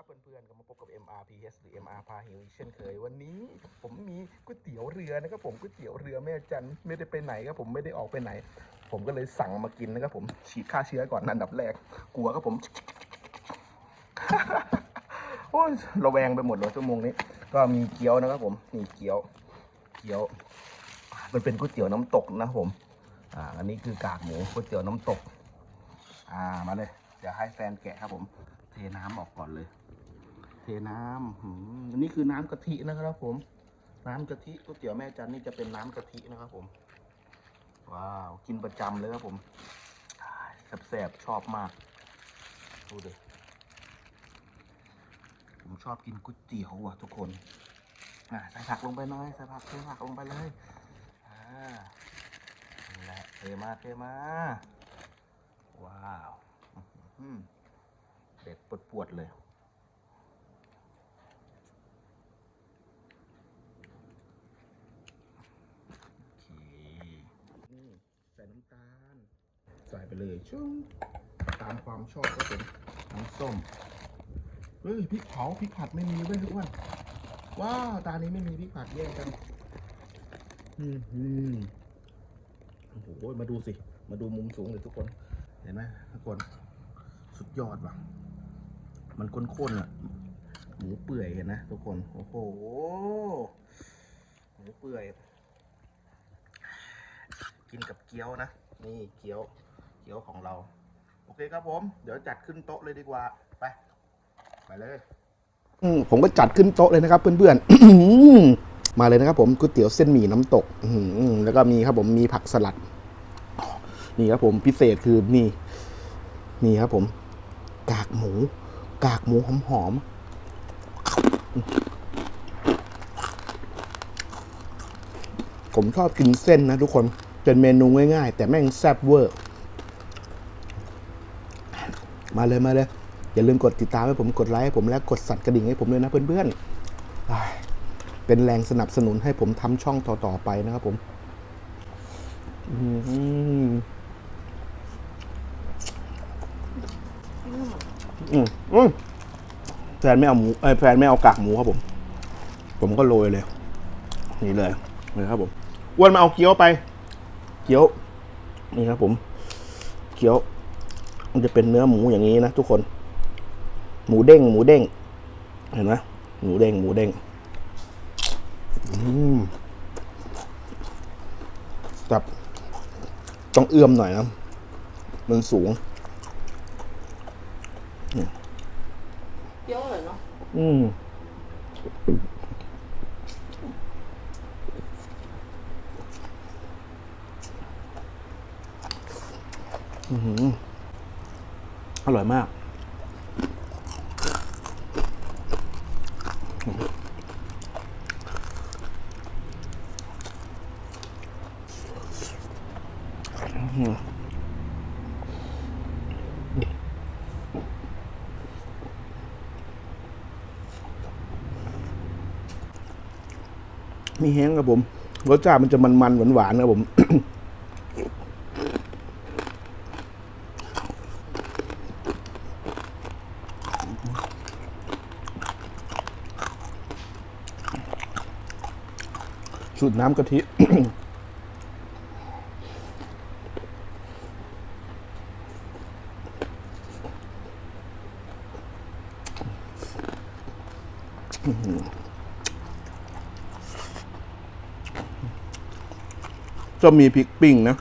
บเพื่อนๆก็มาพบกับ MRPS หรือ MR พาหิวอีกเช่นเคย วันนี้ผมมีก๋วยเตี๋ยวเรือนะครับผมก๋วยเตี๋ยวเรือแม่จันไม่ได้ไปไหนครับผมไม่ได้ออกไปไหน ผมก็เลยสั่งมากินนะครับผมฉีดฆ่าเชื้อก่อนอันดับแรก กลัวครับผมโอ้ยระแวงไปหมดเลยชั่วโมงนี้ ก็มีเกี๊ยวนะครับผมนี่เกี๊ยวเกี๊ยว มันเป็นก๋วยเตี๋ยวน้ำตกนะผมอ่าอันนี้คือกากหมูก๋วยเตี๋ยวน้ำตก อ่ามาเลยเดี๋ยวให้แฟนแกะครับผมเทน้ำออกก่อนเลย เทน้ำอันนี้คือน้ำกะทินะครับผม น้ำกะทิก๋วยเตี๋ยวแม่จันนี่จะเป็นน้ำกะทินะครับผม ว้าว กินประจำเลยครับผมแซ่บๆชอบมาก ดูดิผมชอบกินก๋วยเตี๋ยวว่ะทุกคนอ่าใส่ผักลงไปหน่อยใส่ผักเทผักลงไปเลยอ่านี่แหละเทมาเทมา ว้าวเด็ดปวดปวดๆเลย โอเคนี่ใส่น้ำตาล ใส่ไปเลยชุ่มตามความชอบก็เป็นน้ำส้มเฮ้ยพริกเผาพริกผัดไม่มีเว้ยทุกวันว้าวตานี้ไม่มีพริกผัดแยกกันอืมอืมโอ้โหมาดูสิ มาดูมุมสูงเลยทุกคน เห็นไหมทุกคน สุดยอดว่ะ มันข้นๆอะ หมูเปื่อยเห็นนะทุกคน โอ้โห หมูเปื่อย กินกับเกี๊ยวนะ นี่เกี๊ยว เกี๊ยวของเรา โอเคครับผม เดี๋ยวจัดขึ้นโต๊ะเลยดีกว่า ไป ไปเลยผมก็จัดขึ้นโต๊ะเลยนะครับ เพื่อนๆ มาเลยนะครับผมก๋วยเตี๋ยวเส้นหมี่น้ำตกอืแล้วก็มีครับผมมีผักสลัด นี่ครับผมพิเศษคือนี่ นี่ครับผม กากหมู กากหมูหอมๆผมชอบกินเส้นนะทุกคนเป็นเมนูง่ายๆ แต่แม่งแซ่บเวอร์ มาเลยมาเลย อย่าลืมกดติดตามให้ผมกดไลค์ให้ผมและกดสั่นกระดิ่งให้ผมด้วยนะเพื่อนๆเป็นแรงสนับสนุนให้ผมทำช่องต่อๆไปนะครับผมอืมอืมแฟนไม่เอาหมูเอ้แฟนไม่เอากากหมูครับผม ผมก็โรยเลย นี่เลยนี่ครับผมอ้วนมาเอาเกี๊ยวไป เกี๊ยว นี่ครับผม เกี๊ยว มันจะเป็นเนื้อหมูอย่างนี้นะทุกคน หมูเด้ง หมูเด้ง เห็นไหมหมูเด้ง หมูเด้งอืมจับต้องเอื้อมหน่อยนะ มันสูงเยอะเลยเนาะ อืมอือหื อร่อยมาก มีแห้งครับผม รสชาติมันจะมันๆหวานๆครับผม สูตรน้ำกะทิจะมีพริกปิ้งนะ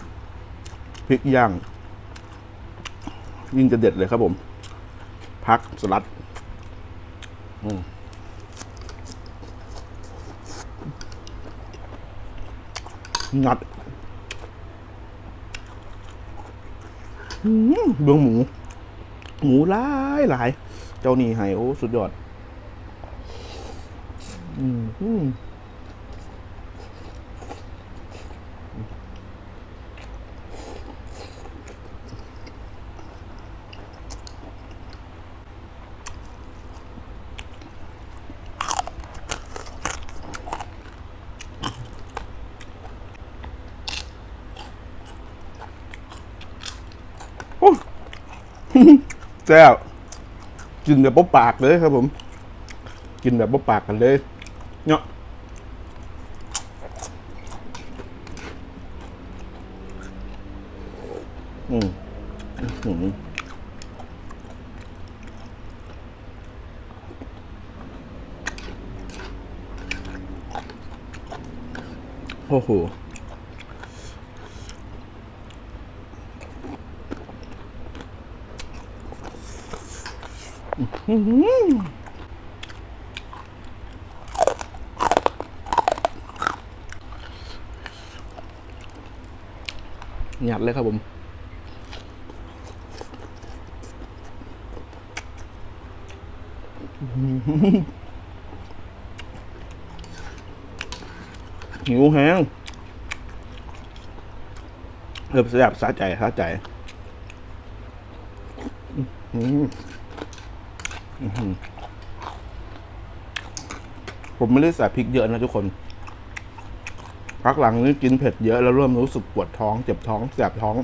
พริกย่าง ยิ่งจะเด็ดเลยครับผม พักสลัด อืม งัดเบื้องหมู หมูหลายหลาย เจ้านี่ไฮโอ้ สุดยอด อืม แซ่บกินแบบบ่ปากเลยครับผม กินแบบบ่ปากกันเลยเนาะอืมอื้อหือโอ้โห หยัดเลยครับผมหิวแห้งเริ่มแสบสะใจสะใจ อื้อหืออื้อหือ ผมไม่ได้ใส่พริกเยอะนะทุกคน พักหลังนี้กินเผ็ดเยอะแล้วเริ่มรู้สึกปวดท้อง เจ็บท้องแสบท้อง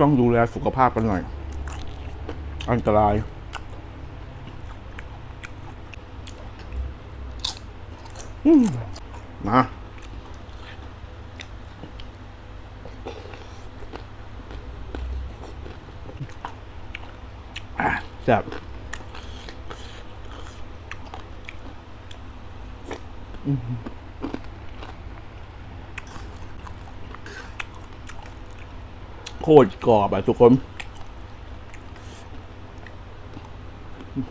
ต้องดูแลสุขภาพกันหน่อย อันตรายอืมมาอะแซ่บโคตรกรอบอะทุกคนอื้อ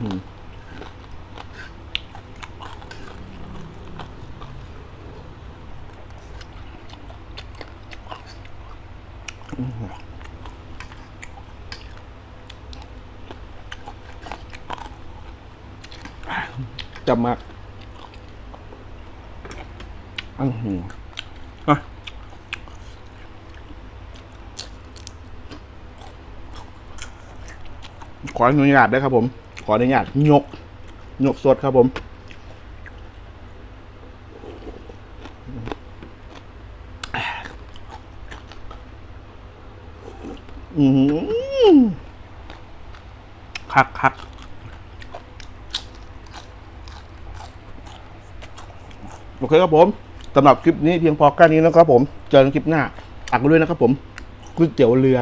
จับมากอื้อหืออะขออนุญาตด้วยครับผม ขออนุญาตยกยกสดครับผมอืมคักคัก โอเคครับผมสำหรับคลิปนี้เพียงพอแค่นี้นะครับผม เจอกันคลิปหน้าอักไว้ด้วยนะครับผมก๋วยเตี๋ยวเรือ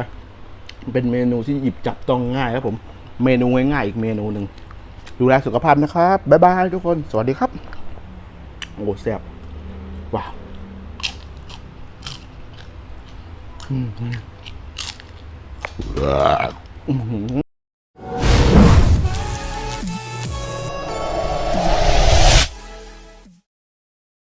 เป็นเมนูที่หยิบจับต้องง่ายครับผม เมนูง่ายๆอีกเมนูหนึ่งดูแลสุขภาพนะครับ บ๊ายบายทุกคน สวัสดีครับ โอ้แซ่บว้าวอืมอืม